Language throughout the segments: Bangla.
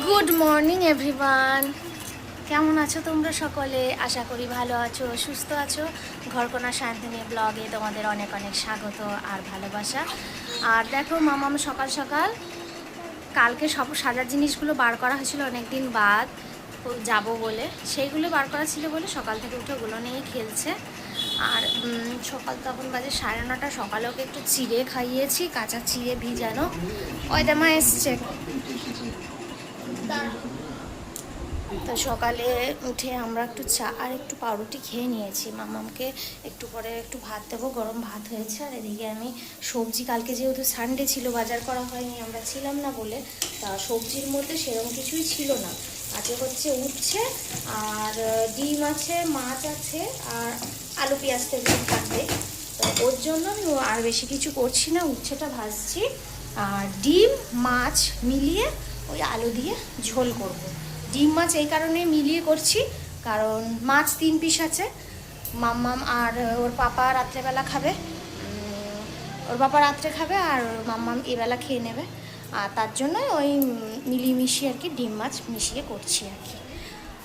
গুড মর্নিং এভরিওয়ান কেমন আছো তোমরা সকলে? আশা করি ভালো আছো, সুস্থ আছো। ঘরকোনা শান্তিনী ব্লগে তোমাদের অনেক অনেক স্বাগত আর ভালোবাসা। আর দেখো, মামাম সকাল সকাল কালকে সব সাজার জিনিসগুলো বার করা হয়েছিল অনেক দিন বাদ যাব বলে। সেইগুলো বার করা ছিল বলে সকাল থেকে উঠে ওগুলো নিয়েই খেলছে। আর সকাল তখন বাজে সাড়ে নটা। সকালে ওকে একটু চিড়ে খাইয়েছি, কাঁচা চিড়ে ভিজানো। দামা এসছে। তো সকালে উঠে আমরা একটু চা আর একটু পাউরুটি খেয়ে নিয়েছি। মামামকে একটু পরে একটু ভাত দেবো, গরম ভাত হয়েছে। আর এদিকে আমি সবজি, কালকে যেহেতু সানডে ছিল, বাজার করা হয়নি, আমরা ছিলাম না বলে, তা সবজির মধ্যে সেরকম কিছুই ছিল না। আজকে হচ্ছে উঠছে আর ডিম আছে, মাছ আছে আর আলু, পেঁয়াজ তেল থাকবে। তো ওর জন্য আমি আর বেশি কিছু করছি না, উচ্ছেটা ভাজছি। আর ডিম, মাছ মিলিয়ে ওই আলু দিয়ে ঝোল করব। ডিম মাছ এই কারণে মিলিয়ে করছি, কারণ মাছ তিন পিস আছে। মাম্মাম আর ওর পাপা রাত্রেবেলা খাবে। ওর বাবা রাত্রে খাবে আর মাম্মাম এবেলা খেয়ে নেবে। আর তার জন্য ওই মিলিয়ে মিশিয়ে আর কি ডিম মাছ মিশিয়ে করছি আর কি।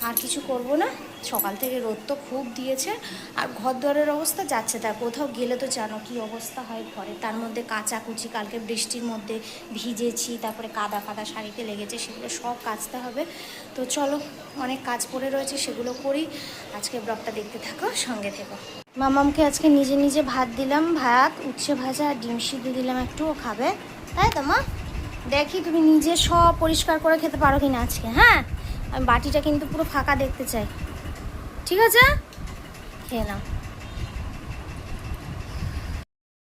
আর কিছু করব না। সকাল থেকে রোদ তো খুব দিয়েছে। আর ঘর দরের অবস্থা যাচ্ছে তা কোথাও গেলে তো জানো কি অবস্থা হয় ঘরে। তার মধ্যে কাঁচা কুচি কালকে বৃষ্টির মধ্যে ভিজেছি, তারপরে কাদা কাদা শাড়িতে লেগেছে, সেগুলো সব কাচতে হবে। তো চলো, অনেক কাজ পড়ে রয়েছে, সেগুলো করি। আজকে ব্লগটা দেখতে থাকো, সঙ্গে থেকো। মামামকে আজকে নিজে নিজে ভাত দিলাম, ভাত, উচ্ছে ভাজা, আর ডিম সিদ্ধ দিলাম একটু, ও খাবে। তাই তো মা? দেখি তুমি নিজে সব পরিষ্কার করে খেতে পারো কিনা আজকে হ্যাঁ? আমি বাটিটা কিন্তু পুরো ফাঁকা দেখতে চাই। ঠিক আছে? খেয়ে নাও।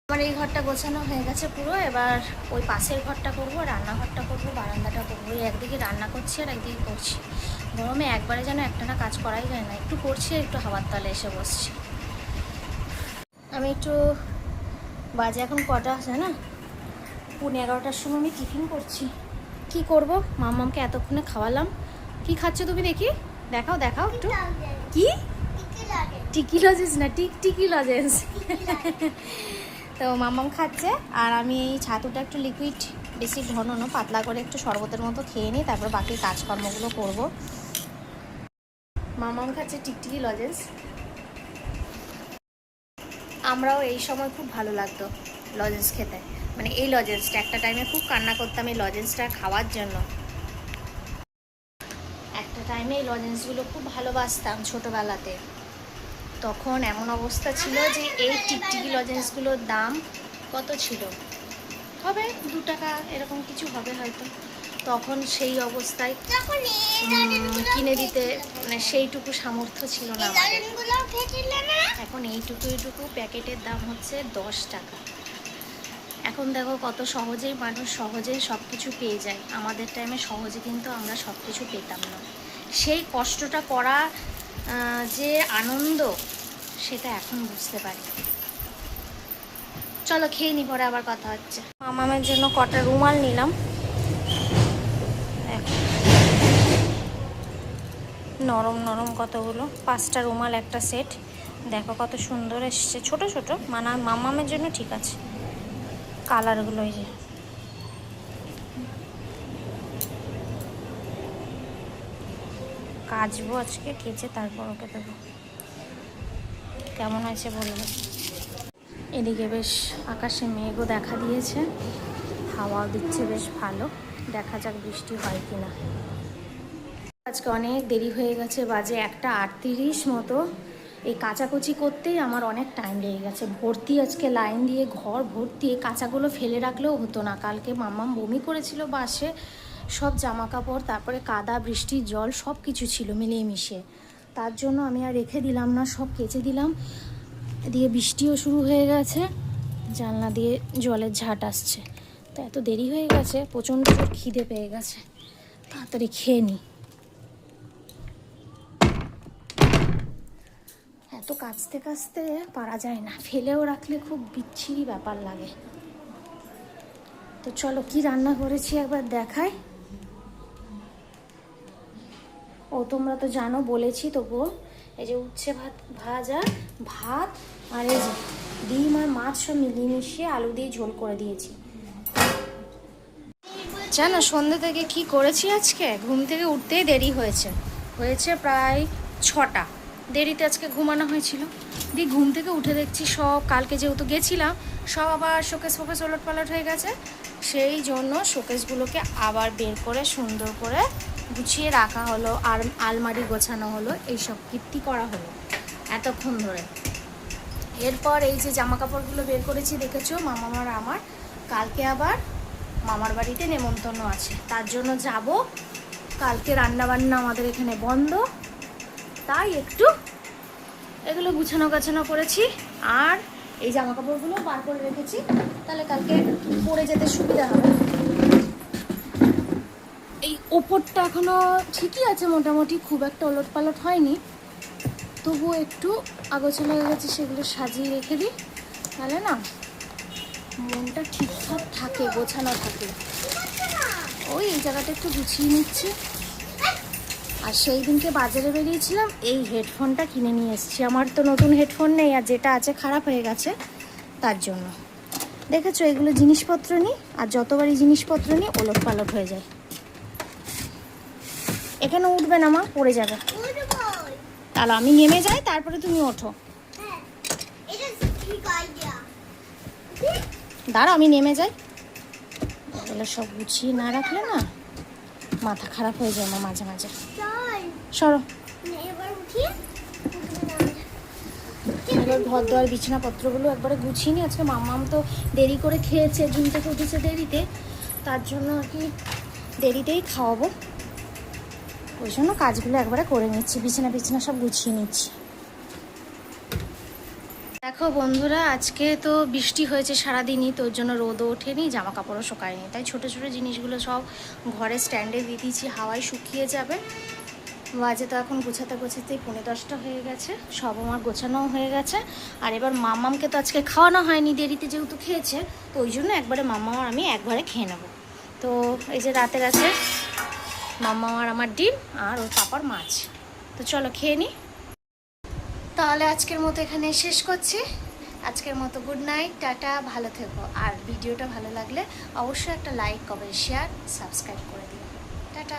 আমার এই ঘরটা গোছানো হয়ে গেছে পুরো। এবার ওই পাশের ঘরটা করব, রান্নাঘরটা করব, বারান্দাটা করব। ওই একদিকে রান্না করছি আর একদিকে করছি। গরমে একবারে যেন একটা না কাজ করাই যায় না। একটু করছি একটু হাওয়ার তলে এসে বসছি। আমি একটু বাজে এখন কটা, আছে না? পৌনে এগারোটার সময় আমি টিফিন করছি। কি করব? মামামকে এতক্ষণে খাওয়ালাম। কি খাচ্ছ তুমি দেখি? দেখাও দেখাও একটু। কি? টিকি লজেন্স না টিক টিকি লজেন্স। তো মামাম খাচ্ছে আর আমি এই ছাতুটা একটু লিকুইড বেশি ঘন না পাতলা করে একটু শরবতের মতো খেয়ে নিই তারপর বাকি কাজকর্মগুলো করব। মামাম খাচ্ছে টিকটিকি লজেন্স। আমরাও এই সময় খুব ভালো লাগতো লজেন্স খেতে। মানে এই লজেন্সটা একটা টাইমে খুব কান্না করতাম এই লজেন্সটা খাওয়ার জন্য। টাইমে এই লজেন্সগুলো খুব ভালোবাসতাম ছোটোবেলাতে। তখন এমন অবস্থা ছিল যে এই টিকটিকি লজেন্সগুলোর দাম কত ছিল? হবে দু টাকা, এরকম কিছু হবে হয়তো। তখন সেই অবস্থায় কিনে দিতে মানে সেইটুকু সামর্থ্য ছিল না এখন এইটুকু এইটুকু প্যাকেটের দাম হচ্ছে দশ টাকা। এখন দেখো কত সহজেই মানুষ সহজেই সব কিছু পেয়ে যায়। আমাদের টাইমে সহজে কিন্তু আমরা সব কিছু পেতাম না। সেই কষ্টটা করা যে আনন্দ, সেটা এখন বুঝতে পারি। চলো খেয়ে নি, পরে আবার কথা হচ্ছে। মামামের জন্য কটা রুমাল নিলাম। নরম নরম কতগুলো, পাঁচটা রুমাল, একটা সেট। দেখো কত সুন্দর এসছে। ছোট ছোট, মানা মামামের জন্য ঠিক আছে। কালারগুলো এই যে। কাচবো আজকে, কেচে তারপর ওকে দেবো। কেমন হয়েছে বলবে এদিকে বেশ আকাশে মেঘও দেখা দিয়েছে, হাওয়াও দিচ্ছে বেশ ভালো। দেখা যাক বৃষ্টি হয় কি না আজকে অনেক দেরি হয়ে গেছে, বাজে একটা আটত্রিশ মতো। এই কাচাকুচি করতেই আমার অনেক টাইম লেগে গেছে। ভর্তি আজকে লাইন দিয়ে, ঘর ভর্তি কাঁচাগুলো ফেলে রাখলেও হতো না। কালকে মাম্মাম বমি করেছিল বাসে। সব জামা কাপড় তারপরে কাদা বৃষ্টির জল সব কিছু ছিল মিলিয়ে মিশিয়ে তার জন্য আমি আর রেখে দিলাম না, সব কেচে দিলাম। এদিকে বৃষ্টিও শুরু হয়ে গেছে, জানলা দিয়ে জলের ঝাট আসছে। তো এত দেরি হয়ে গেছে, প্রচণ্ড খিদে পেয়ে গেছে। তাড়াতাড়ি খেয়ে নিই এত কাচতে কাচতে পারা যায় না, ফেলেও রাখলে খুব বিচ্ছিরি ব্যাপার লাগে। তো চলো কি রান্না করেছি একবার দেখাই। তোমরা তো জানো, বলেছি তবুও। এই যে উচ্ছে ভাত, ভাজা ভাত আর এই যে ডিম আর মাছ সব মিলিয়ে মিশিয়ে আলু দিয়ে ঝোল করে দিয়েছি। জানো, সন্ধ্যে থেকে কি করেছি আজকে? ঘুম থেকে উঠতেই দেরি হয়েছে। হয়েছে প্রায় ছটা। দেরিতে আজকে ঘুমানো হয়েছিল। দিয়ে ঘুম থেকে উঠে দেখছি সব, কালকে যেহেতু গেছিলাম, সব আবার শোকেস ফোকেস ওলট পালট হয়ে গেছে। সেই জন্য শোকেসগুলোকে আবার বের করে সুন্দর করে গুছিয়ে রাখা হলো আর আলমারি গোছানো হলো, এইসব কীর্তি করা হলো এতক্ষণ ধরে। এরপর এই যে জামা কাপড়গুলো বের করেছি দেখেছ মামামার আমার, কালকে আবার মামার বাড়িতে নেমন্তন্ন আছে। তার জন্য যাব, কালকে রান্না বান্না আমাদের এখানে বন্ধ, তাই একটু এগুলো গুছানো গাছানো করেছি। আর এই জামা কাপড়গুলো বার করে রেখেছি, তাহলে কালকে পরে যেতে সুবিধা হবে। এই ওপরটা এখনও ঠিকই আছে মোটামুটি, খুব একটা ওলট পালট হয়নি। তবুও একটু আগোছালো হয়ে গেছে, সেগুলো সাজিয়ে রেখে দিই। তাহলে না, মনটা ঠিকঠাক থাকে, গোছানো থাকে। ওই, এই জায়গাটা একটু গুছিয়ে নিচ্ছি। আর সেই দিনকে বাজারে বেরিয়েছিলাম, এই হেডফোনটা কিনে নিয়ে এসেছি। আমার তো নতুন হেডফোন নেই, আর যেটা আছে খারাপ হয়ে গেছে, তার জন্য। দেখেছ, এগুলো জিনিসপত্র নিই আর যতবারই জিনিসপত্র নিই ওলট পালট হয়ে যায়। এখানে উঠবে না মা, পড়ে যাবে। তাহলে আমি নেমে যাই, তারপরে তুমি ওঠো। দাঁড়া আমি নেমে যাই। এগুলো সব গুছিয়ে না রাখলে না মাথা খারাপ হয়ে যায় আমার মাঝে মাঝে। সরো। এবার ঘর দোয়ার বিছানাপত্রগুলো একবারে গুছিয়ে নি। আজকে মাম্মাম তো দেরি করে খেয়েছে, ঘুম থেকে উঠেছে দেরিতে। তার জন্য আর কি দেরিতেই খাওয়াবো। ওই জন্য কাজগুলো একবারে করে নিচ্ছি, বিছানা বিছানা সব গুছিয়ে নিচ্ছি। দেখো বন্ধুরা, আজকে তো বৃষ্টি হয়েছে সারাদিনই তোর জন্য রোদও ওঠেনি জামা কাপড়ও শুকায়নি। তাই ছোটো ছোটো জিনিসগুলো সব ঘরে স্ট্যান্ডে দিয়ে দিয়েছি, হাওয়ায় শুকিয়ে যাবে। বাজে তো এখন গোছাতে গোছাতেই পৌনে দশটা হয়ে গেছে, সব আমার গোছানোও হয়ে গেছে। আর এবার মাম্মামকে তো আজকে খাওয়ানো হয়নি, দেরিতে যেহেতু খেয়েছে, তো ওই জন্য একবারে আর আমি একবারে খেয়ে নেব। তো এই যে রাতের আছে মাম্মা আর আমার ডিম আর ওর পাপার মাছ। তো চলো খেয়ে নি। তাহলে আজকের মতো এখানে শেষ করছি। আজকের মতো গুড নাইট টাটা, ভালো থেকো। আর ভিডিওটা ভালো লাগলে অবশ্যই একটা লাইক কমেন্ট শেয়ার সাবস্ক্রাইব করে দিও। টাটা।